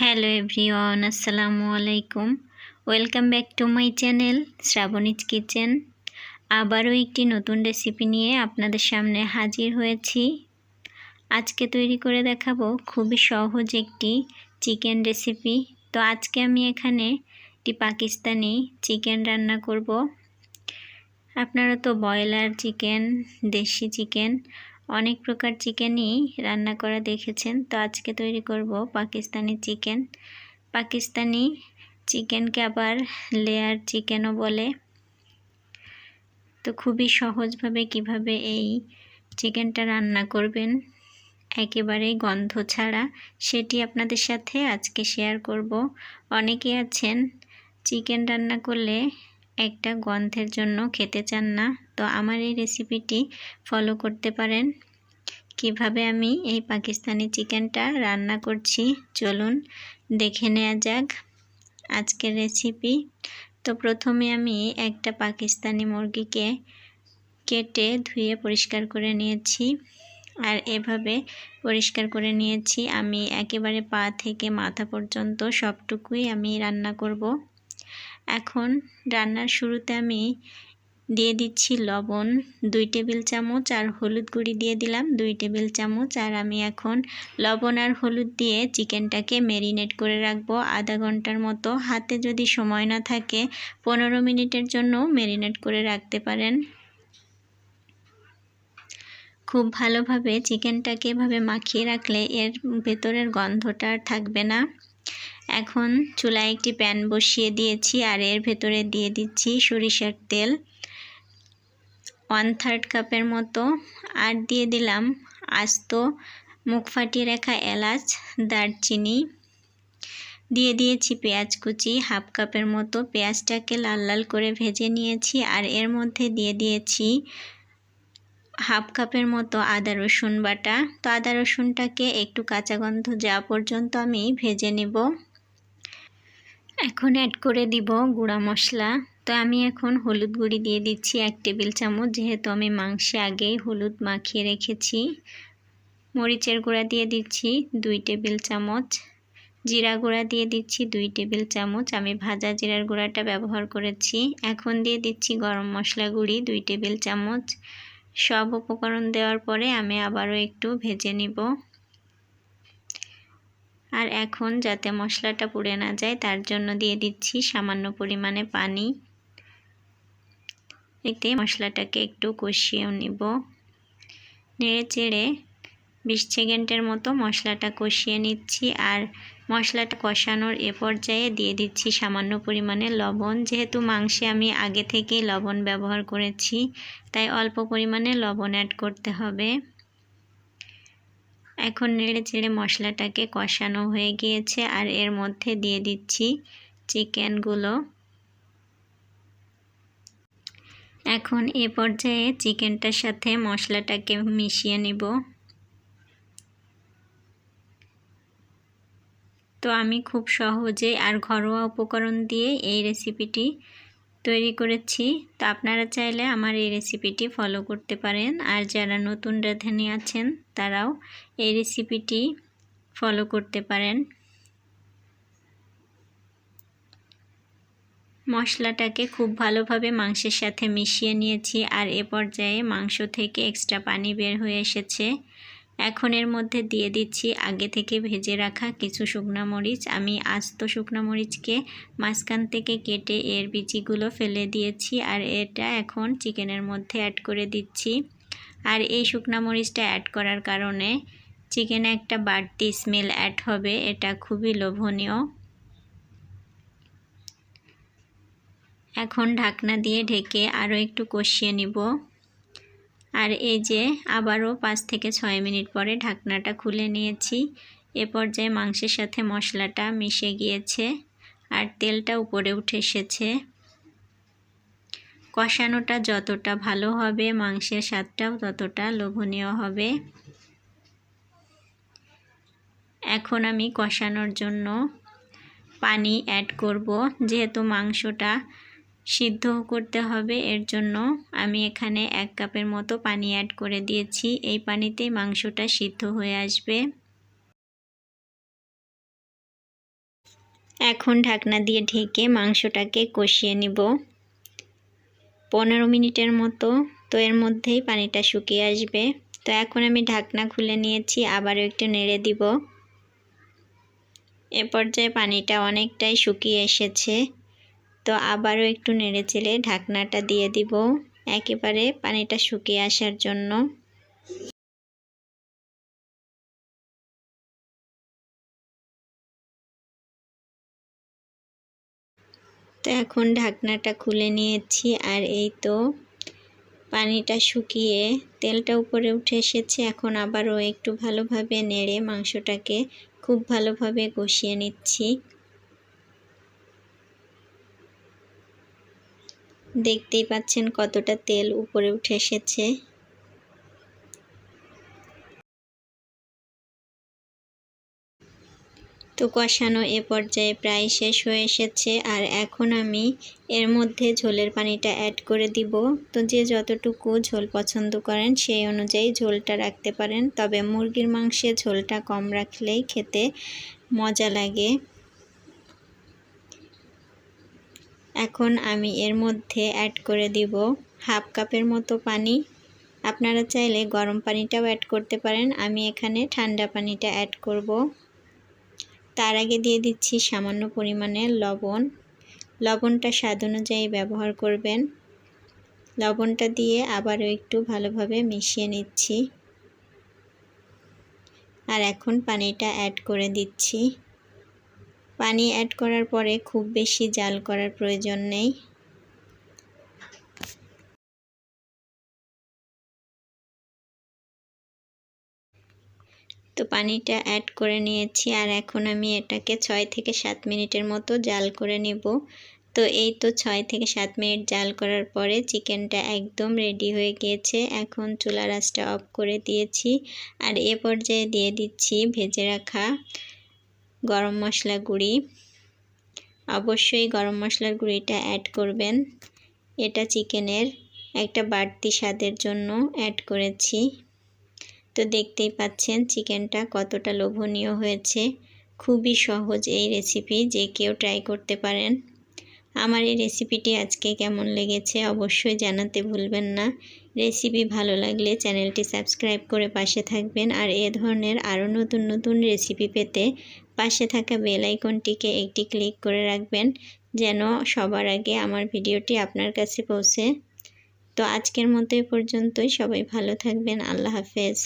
Hello everyone, আসসালামু আলাইকুম। Welcome back to my channel Shrabani's kitchen. আবারও একটি নতুন রেসিপি নিয়ে আপনাদের সামনে হাজির হয়েছি। আজকে তৈরি করে দেখাবো খুবই সহজ একটি চিকেন রেসিপি। তো আজকে আমি এখানে একটি পাকিস্তানি চিকেন রান্না করব। আপনারা তো ব্রয়লার চিকেন, দেশি চিকেন অনেক প্রকার চিকেনই রান্না করা দেখেছেন। তো আজকে তৈরি করব পাকিস্তানি চিকেন। পাকিস্তানি চিকেনকে আবার লেয়ার চিকেনও বলে। তো খুবই সহজভাবে কীভাবে এই চিকেনটা রান্না করবেন, একেবারেই গন্ধ ছাড়া, সেটি আপনাদের সাথে আজকে শেয়ার করব। অনেকে আছেন, চিকেন রান্না করলে একটা গন্ধের জন্য খেতে চান না। তো আমার এই রেসিপিটি ফলো করতে পারেন। কীভাবে আমি এই পাকিস্তানি চিকেনটা রান্না করছি, চলুন দেখে নেওয়া যাক আজকের রেসিপি তো প্রথমে আমি একটা পাকিস্তানি মুরগিকে কেটে ধুয়ে পরিষ্কার করে নিয়েছি। আর এভাবে পরিষ্কার করে নিয়েছি, আমি একেবারে পা থেকে মাথা পর্যন্ত সবটুকুই আমি রান্না করব। এখন রান্নার শুরুতে আমি দিয়ে দিচ্ছি লবণ, দুই টেবিল চামচ, আর হলুদ গুঁড়ি দিয়ে দিলাম দুই টেবিল চামচ, আর আমি এখন লবণ আর হলুদ দিয়ে চিকেনটাকে ম্যারিনেট করে রাখব আধা ঘণ্টার মতো। হাতে যদি সময় না থাকে, পনেরো মিনিটের জন্য ম্যারিনেট করে রাখতে পারেন। খুব ভালোভাবে চিকেনটাকে এভাবে মাখিয়ে রাখলে এর ভেতরের গন্ধটা আর থাকবে না। এখন চুলায় একটি প্যান বসিয়ে দিয়েছি, আর এর ভেতরে দিয়ে দিচ্ছি সরিষার তেল। ওয়ান থার্ড কাপের মতো। আর দিয়ে দিলাম আস্ত মুখ ফাটিয়ে রাখা এলাচ, দারচিনি। দিয়ে দিয়েছি পেঁয়াজ কুচি, হাফ কাপের মতো। পেঁয়াজটাকে লাল লাল করে ভেজে নিয়েছি। আর এর মধ্যে দিয়ে দিয়েছি হাফ কাপের মতো আদা রসুন বাটা। তো আদা রসুনটাকে একটু কাঁচা গন্ধ যাওয়া পর্যন্ত আমি ভেজে নেব। এখন অ্যাড করে দিব গুঁড়া মশলা। তো আমি এখন হলুদ গুঁড়ি দিয়ে দিচ্ছি এক টেবিল চামচ, যেহেতু আমি মাংসে আগেই হলুদ মাখিয়ে রেখেছি। মরিচের গুঁড়া দিয়ে দিচ্ছি দুই টেবিল চামচ, জিরা গুঁড়া দিয়ে দিচ্ছি দুই টেবিল চামচ। আমি ভাজা জিরার গুঁড়াটা ব্যবহার করেছি। এখন দিয়ে দিচ্ছি গরম মশলা গুঁড়ি দুই টেবিল চামচ। সব উপকরণ দেওয়ার পরে আমি আবারও একটু ভেজে নিব। আর এখন যাতে মশলাটা পুড়ে না যায়, তার জন্য দিয়ে দিচ্ছি সামান্য পরিমাণে পানি। এতে মশলাটাকে একটু কষিয়েও নিব। নেড়ে চেড়ে বিশ সেকেন্ডের মতো মশলাটা কষিয়ে নিচ্ছি আর মশলাটা কষানোর এ পর্যায়ে দিয়ে দিচ্ছি সামান্য পরিমাণে লবণ। যেহেতু মাংসে আমি আগে থেকেই লবণ ব্যবহার করেছি, তাই অল্প পরিমাণে লবণ অ্যাড করতে হবে। এখন নেড়ে চেড়ে মশলাটাকে কষানো হয়ে গিয়েছে আর এর মধ্যে দিয়ে দিচ্ছি চিকেনগুলো। এখন এ পর্যায়ে চিকেনটার সাথে মশলাটাকে মিশিয়ে নেব। তো আমি খুব সহজে আর ঘরোয়া উপকরণ দিয়ে এই রেসিপিটি তৈরি করেছি। তো আপনারা চাইলে আমার এই রেসিপিটি ফলো করতে পারেন। আর যারা নতুন রাঁধুনি আছেন, তারাও এই রেসিপিটি ফলো করতে পারেন। মশলাটাকে খুব ভালোভাবে মাংসের সাথে মিশিয়ে নিয়েছি আর এ পর্যায়ে মাংস থেকে এক্সট্রা পানি বের হয়ে এসেছে। এখন এর মধ্যে দিয়ে দিচ্ছি আগে থেকে ভেজে রাখা কিছু শুকনো মরিচ। আমি আস্ত শুকনো মরিচকে মাঝখান থেকে কেটে এর বিচিগুলো ফেলে দিয়েছি আর এটা এখন চিকেনের মধ্যে অ্যাড করে দিচ্ছি। আর এই শুকনো মরিচটা অ্যাড করার কারণে চিকেনে একটা বাড়তি স্মেল অ্যাড হবে, এটা খুবই লোভনীয়। এখন ঢাকনা দিয়ে ঢেকে আরও একটু কষিয়ে নিব। আর এই যে আবারও পাঁচ থেকে ছয় মিনিট পরে ঢাকনাটা খুলে নিয়েছি। এ পর্যায়ে মাংসের সাথে মশলাটা মিশে গিয়েছে আর তেলটা উপরে উঠে এসেছে। কষানোটা যতটা ভালো হবে, মাংসের স্বাদটাও ততটা লোভনীয় হবে। এখন আমি কষানোর জন্য পানি অ্যাড করব। যেহেতু মাংসটা সিদ্ধ করতে হবে। এর জন্য আমি এখানে এক কাপের মতো পানি অ্যাড করে দিয়েছি। এই পানিতেই মাংসটা সিদ্ধ হয়ে আসবে। এখন ঢাকনা দিয়ে ঢেকে মাংসটাকে কষিয়ে নিব। পনেরো মিনিটের মতো। তো এর মধ্যেই পানিটা শুকিয়ে আসবে। তো এখন আমি ঢাকনা খুলে নিয়েছি, আবারও একটু নেড়ে দিব। এ পর্যায়ে পানিটা অনেকটাই শুকিয়ে এসেছে। তো আবারও একটু নেড়ে চেলে ঢাকনাটা দিয়ে দিব একেবারে পানিটা শুকিয়ে আসার জন্য। তো এখন ঢাকনাটা খুলে নিয়েছি আর এই তো পানিটা শুকিয়ে তেলটা উপরে উঠে এসেছে। এখন আবারও একটু ভালোভাবে নেড়ে মাংসটাকে খুব ভালোভাবে কষিয়ে নিচ্ছি। দেখতেই পাচ্ছেন কতটা তেল উপরে উঠে এসেছে। তো কষানো এ পর্যায়ে প্রায় শেষ হয়ে এসেছে। আর এখন আমি এর মধ্যে ঝোলের পানিটা অ্যাড করে দিব। তো যে যতটুকু ঝোল পছন্দ করেন সেই অনুযায়ী ঝোলটা রাখতে পারেন। তবে মুরগির মাংসে ঝোলটা কম রাখলেই খেতে মজা লাগে। এখন আমি এর মধ্যে অ্যাড করে দিব হাফ কাপের মতো পানি। আপনারা চাইলে গরম পানিটাও অ্যাড করতে পারেন। আমি এখানে ঠান্ডা পানিটা অ্যাড করব। তার আগে দিয়ে দিচ্ছি সামান্য পরিমাণে লবণ। লবণটা স্বাদ অনুযায়ী ব্যবহার করবেন। লবণটা দিয়ে আবারও একটু ভালোভাবে মিশিয়ে নিচ্ছি। আর এখন পানিটা অ্যাড করে দিচ্ছি। পানি অ্যাড করার পরে খুব বেশি জাল করার প্রয়োজন নেই। তো পানিটা অ্যাড করে নিয়েছি আর এখন আমি এটাকে ছয় থেকে সাত মিনিটের মতো জাল করে নেব। তো এই তো ছয় থেকে সাত মিনিট জাল করার পরে চিকেনটা একদম রেডি হয়ে গিয়েছে। এখন চুলা রাসটা অফ করে দিয়েছি। আর এ পর্যায়ে দিয়ে দিচ্ছি ভেজে রাখা গরম মশলা গুঁড়ি। অবশ্যই গরম মশলার গুঁড়িটা অ্যাড করবেন। এটা চিকেনের একটা বাড়তি স্বাদের জন্য অ্যাড করেছি। তো দেখতেই পাচ্ছেন চিকেনটা কতটা লোভনীয় হয়েছে। খুবই সহজ এই রেসিপি যে কেউ ট্রাই করতে পারেন। আমার এই রেসিপিটি আজকে কেমন লেগেছে অবশ্যই জানাতে ভুলবেন না। রেসিপি ভালো লাগলে চ্যানেলটি সাবস্ক্রাইব করে পাশে থাকবেন আর এ ধরনের আরও নতুন নতুন রেসিপি পেতে পাশে থাকা বেল আইকনটিকে একটি ক্লিক করে রাখবেন যেন সবার আগে আমার ভিডিওটি আপনার কাছে পৌঁছে। তো আজকের মতো এ পর্যন্তই। সবাই ভালো থাকবেন। আল্লাহ হাফেজ।